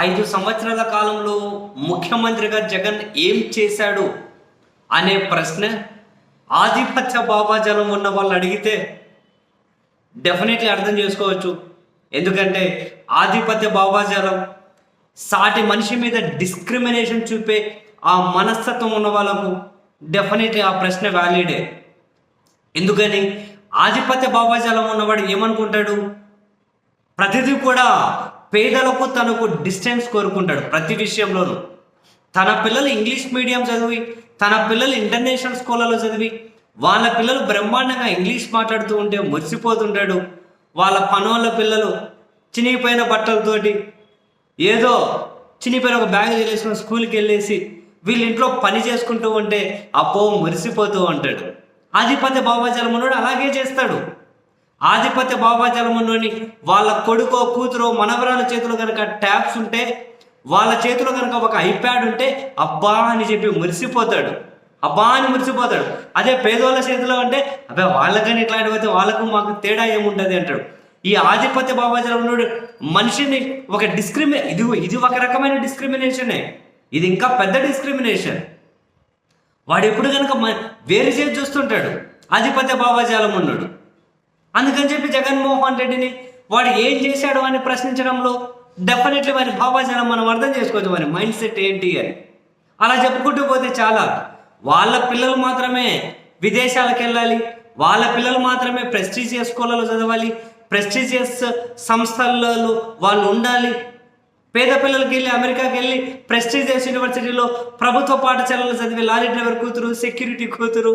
ఐదు సంవత్సరాల కాలంలో ముఖ్యమంత్రిగా జగన్ ఏం చేశాడు అనే ప్రశ్న ఆధిపత్య భావాజలం ఉన్న వాళ్ళు అడిగితే డెఫినెట్లీ అర్థం చేసుకోవచ్చు. ఎందుకంటే ఆధిపత్య భావాజాలం సాటి మనిషి మీద డిస్క్రిమినేషన్ చూపే ఆ మనస్తత్వం ఉన్న వాళ్ళకు డెఫినెట్లీ ఆ ప్రశ్న వ్యాలిడే. ఎందుకని ఆధిపత్య భావాజాలం ఉన్నవాడు ఏమనుకుంటాడు? ప్రతిదీ కూడా పేదలకు తనకు డిస్టెన్స్ కోరుకుంటాడు ప్రతి విషయంలోనూ. తన పిల్లలు ఇంగ్లీష్ మీడియం చదివి తన పిల్లలు ఇంటర్నేషనల్ స్కూళ్ళలో చదివి వాళ్ళ పిల్లలు బ్రహ్మాండంగా ఇంగ్లీష్ మాట్లాడుతూ ఉంటే మురిసిపోతుంటాడు. వాళ్ళ పనోళ్ళ పిల్లలు చినిగిపోయిన బట్టలతోటి ఏదో చినిగిపోయిన ఒక బ్యాగ్ తెలిసిన స్కూల్కి వెళ్ళేసి వీళ్ళ ఇంట్లో పని చేసుకుంటూ ఉంటే అప్పో మురిసిపోతూ ఉంటాడు. ఆధిపత్య భావాజలం ఉన్నాడు అలాగే చేస్తాడు. ఆధిపత్య భావాజలములోని వాళ్ళ కొడుకో కూతురో మనవరాల చేతిలో కనుక ట్యాబ్స్ ఉంటే వాళ్ళ చేతిలో కనుక ఒక ఐప్యాడ్ ఉంటే అబ్బా అని చెప్పి మురిసిపోతాడు. అబ్బా అని మురిసిపోతాడు. అదే పేదోళ్ళ చేతిలో అంటే అబ్బా వాళ్ళకని ఇట్లాంటి పోతే వాళ్ళకు మాకు తేడా ఏముంటుంది అంటాడు. ఈ ఆధిపత్య భావాజలంలో మనిషిని ఒక డిస్క్రిమినే ఇది ఇది ఒక రకమైన డిస్క్రిమినేషనే. ఇది ఇంకా పెద్ద డిస్క్రిమినేషన్. వాడు ఎప్పుడు కనుక మ- వేరు చేసి చూస్తుంటాడు. ఆధిపత్య భావాజాలం ఉన్నాడు అందుకని చెప్పి జగన్మోహన్ రెడ్డిని వాడు ఏం చేశాడు అని ప్రశ్నించడంలో డెఫినెట్లీ వారి భావజనం మనం అర్థం చేసుకోవచ్చు. వారి మైండ్ సెట్ ఏంటి అని. అలా చెప్పుకుంటూ పోతే చాలా. వాళ్ళ పిల్లలు మాత్రమే విదేశాలకు వెళ్ళాలి. వాళ్ళ పిల్లలు మాత్రమే ప్రెస్టీజియస్ స్కూళ్ళలో చదవాలి. ప్రెస్టీజియస్ సంస్థలలో వాళ్ళు ఉండాలి. పేద పిల్లలకి వెళ్ళి అమెరికాకి వెళ్ళి ప్రెస్టీజియస్ యూనివర్సిటీలో ప్రభుత్వ పాఠశాలలో చదివే లారీ డ్రైవర్ కూతురు సెక్యూరిటీ కూతురు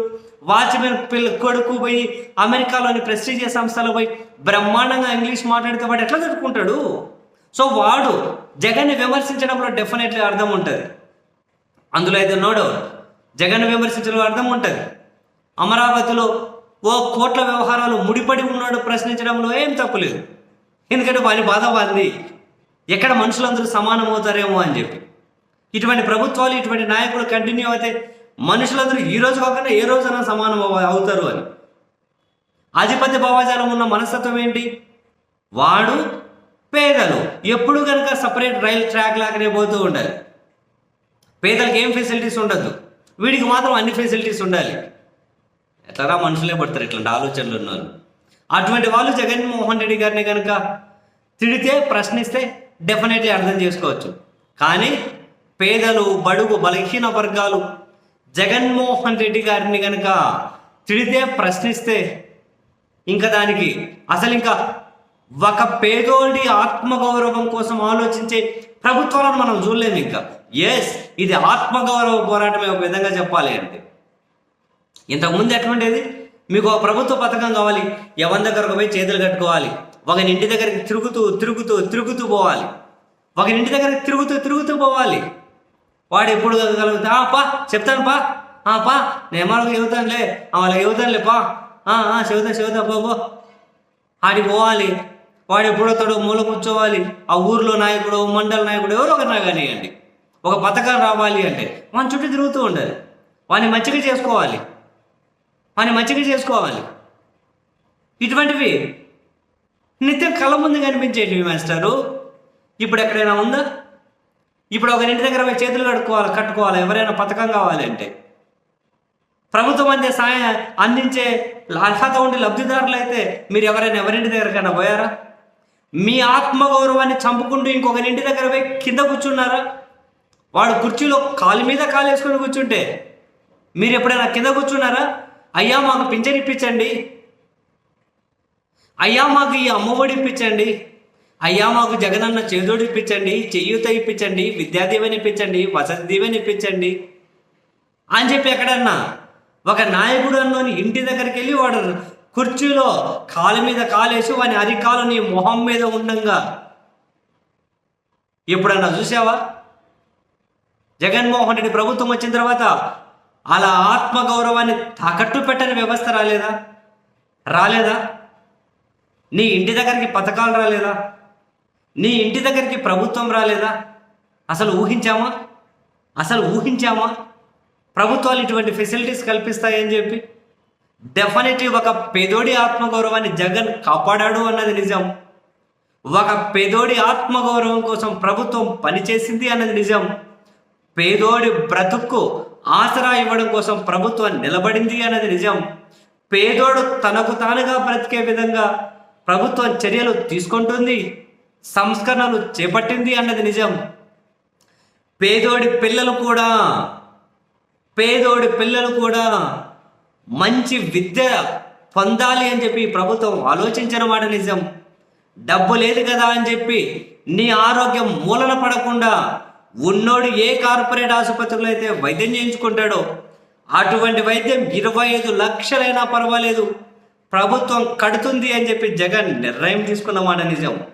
వాచ్మెన్ పిల్ల కొడుకు పోయి అమెరికాలోని ప్రెస్టీజియస్ సంస్థలో పోయి బ్రహ్మాండంగా ఇంగ్లీష్ మాట్లాడితే వాడు ఎట్లా చదువుకుంటాడు? సో వాడు జగన్ని విమర్శించడంలో డెఫినెట్లీ అర్థం ఉంటుంది. అందులో అయితే నో డౌట్ జగన్ విమర్శించడంలో అర్థం ఉంటుంది. అమరావతిలో ఓ కోట్ల వ్యవహారాలు ముడిపడి ఉన్నాడు ప్రశ్నించడంలో ఏం తప్పులేదు ఎందుకంటే వాని బాధ వాంది. ఎక్కడ మనుషులందరూ సమానం అవుతారేమో అని చెప్పి. ఇటువంటి ప్రభుత్వాలు ఇటువంటి నాయకులు కంటిన్యూ అయితే మనుషులందరూ ఈ రోజు కాకుండా ఏ రోజైనా సమానం అవుతారు అని. ఆధిపత్య భావజాలం ఉన్న మనస్తత్వం ఏంటి? వాడు పేదలు. ఎప్పుడు కనుక సపరేట్ రైల్ ట్రాక్ లాగానే పోతూ ఉండాలి. పేదలకు ఏం ఫెసిలిటీస్ ఉండద్దు. వీడికి మాత్రం అన్ని ఫెసిలిటీస్ ఉండాలి. ఎట్లరా మనుషులే పడతారు ఇట్లాంటి ఆలోచనలు ఉన్నారు అటువంటి వాళ్ళు జగన్మోహన్ రెడ్డి గారిని కనుక తిడితే ప్రశ్నిస్తే డెఫినెట్లీ అర్థం చేసుకోవచ్చు. కానీ పేదలు బడుగు బలహీన వర్గాలు జగన్మోహన్ రెడ్డి గారిని కనుక తిడితే ప్రశ్నిస్తే ఇంకా దానికి అసలు ఇంకా ఒక పేదోడి ఆత్మగౌరవం కోసం ఆలోచించే ప్రభుత్వాలను మనం చూడలేము ఇంకా. ఎస్ ఇది ఆత్మగౌరవ పోరాటమే ఒక విధంగా చెప్పాలి అంటే. ఇంతకుముందు ఎటువంటిది మీకు ఒక ప్రభుత్వ పథకం కావాలి. ఎవరి దగ్గరకు పోయి చేతులు కట్టుకోవాలి? ఒకని ఇంటి దగ్గరికి తిరుగుతూ తిరుగుతూ తిరుగుతూ పోవాలి. ఒకని ఇంటి దగ్గరికి తిరుగుతూ తిరుగుతూ పోవాలి. వాడు ఎప్పుడు కలుగుతా పా చెప్తాను పా. ఆ, పా. నేను వాళ్ళకి చెబుతానులే. వాళ్ళకి చెబుతానులే పా. "ఆ, చెబుతా చెబుతా బాబో ఆడి పోవాలి. వాడు ఎప్పుడొస్తాడో మూల కూర్చోవాలి. ఆ ఊర్లో నాయకుడు మండల నాయకుడు ఎవరో ఒకరినా కానివ్వండి ఒక పథకం రావాలి అంటే మన చుట్టూ తిరుగుతూ ఉండాలి. వాడిని మంచిగా చేసుకోవాలి. వాడిని మంచిగా చేసుకోవాలి. ఇటువంటివి నిత్యం కళ్ళ ముందు కనిపించేటివి మాస్టారు. ఇప్పుడు ఎక్కడైనా ఉందా? ఇప్పుడు ఒక ఇంటి దగ్గర పోయి చేతులు కట్టుకోవాలి కట్టుకోవాలి ఎవరైనా పథకం కావాలి అంటే ప్రభుత్వం అందే సాయం అందించే అర్హత ఉండి లబ్ధిదారులు అయితే మీరు ఎవరైనా ఎవరింటి దగ్గరకైనా పోయారా? మీ ఆత్మగౌరవాన్ని చంపుకుంటూ ఇంకొకరి ఇంటి దగ్గర పోయి కింద కూర్చున్నారా? వాడు కుర్చీలో కాలు మీద కాలు వేసుకొని కూర్చుంటే మీరు ఎప్పుడైనా కింద కూర్చున్నారా? అయ్యా మాకు పింఛన్ ఇప్పించండి. అయ్యా మాకు ఈ అమ్మఒడి ఇప్పించండి. అయ్యా మాకు జగనన్న చేదోడు ఇప్పించండి చెయ్యూత ఇప్పించండి విద్యాదీవెని ఇప్పించండి వసతి దీవెని ఇప్పించండి. అని చెప్పి ఎక్కడన్నా ఒక నాయకుడు అన్నోని ఇంటి దగ్గరికి వెళ్ళి వాడు కుర్చీలో కాలు మీద కాలేసి వాని అరికాలు నీ మొహం మీద ఉండంగా. ఎప్పుడన్నా చూసావా? జగన్మోహన్ రెడ్డి ప్రభుత్వం వచ్చిన తర్వాత అలా ఆత్మగౌరవాన్ని తాకట్టు పెట్టని వ్యవస్థ రాలేదా? రాలేదా? నీ ఇంటి దగ్గరికి పథకాలు రాలేదా? నీ ఇంటి దగ్గరికి ప్రభుత్వం రాలేదా? అసలు ఊహించామా? అసలు ఊహించామా? ప్రభుత్వాలు ఇటువంటి ఫెసిలిటీస్ కల్పిస్తాయని చెప్పి? డెఫినెట్లీ ఒక పేదోడి ఆత్మగౌరవాన్ని జగన్ కాపాడాడు అన్నది నిజం. ఒక పేదోడి ఆత్మగౌరవం కోసం ప్రభుత్వం పనిచేసింది అన్నది నిజం. పేదోడి బ్రతుక్కు ఆసరా ఇవ్వడం కోసం ప్రభుత్వం నిలబడింది అన్నది నిజం. పేదోడు తనకు తానుగా బ్రతికే విధంగా ప్రభుత్వం చర్యలు తీసుకుంటుంది సంస్కరణలు చేపట్టింది అన్నది నిజం. పేదోడి పిల్లలు కూడా పేదోడి పిల్లలు కూడా మంచి విద్య పొందాలి అని చెప్పి ప్రభుత్వం ఆలోచించిన మాట నిజం. డబ్బు లేదు కదా అని చెప్పి నీ ఆరోగ్యం మూలన పడకుండా ఉన్నోడు ఏ కార్పొరేట్ ఆసుపత్రిలో అయితే వైద్యం చేయించుకుంటాడో అటువంటి వైద్యం ఇరవై ఐదు లక్షలైనా పర్వాలేదు. ప్రభుత్వం కడుతుంది అని చెప్పి జగన్ నిర్ణయం తీసుకున్న మాట నిజం.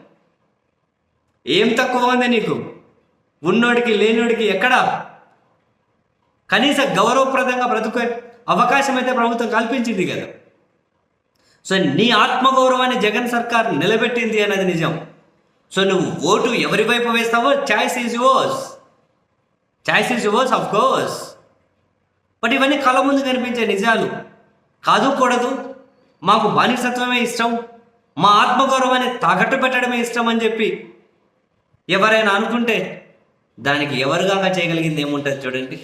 ఏం తక్కువ ఉంది నీకు? ఉన్నోడికి లేనోడికి ఎక్కడా? కనీస గౌరవప్రదంగా బ్రతుకే అవకాశం అయితే ప్రభుత్వం కల్పించింది కదా. సో నీ ఆత్మగౌరవాన్ని జగన్ సర్కార్ నిలబెట్టింది అన్నది నిజం. సో నువ్వు ఓటు ఎవరి వైపు వేస్తావో choice is yours. Choice is yours of course but ఇవన్నీ కళ్ళ ముందు కనిపించే నిజాలు. కాదు కూడదు మాకు బానిసత్వమే ఇష్టం మా ఆత్మగౌరవాన్ని తాకట్టు పెట్టడమే ఇష్టం అని చెప్పి ఎవరైనా అనుకుంటే దానికి ఎవరుగా చేయగలిగింది ఏముంటుంది చూడండి.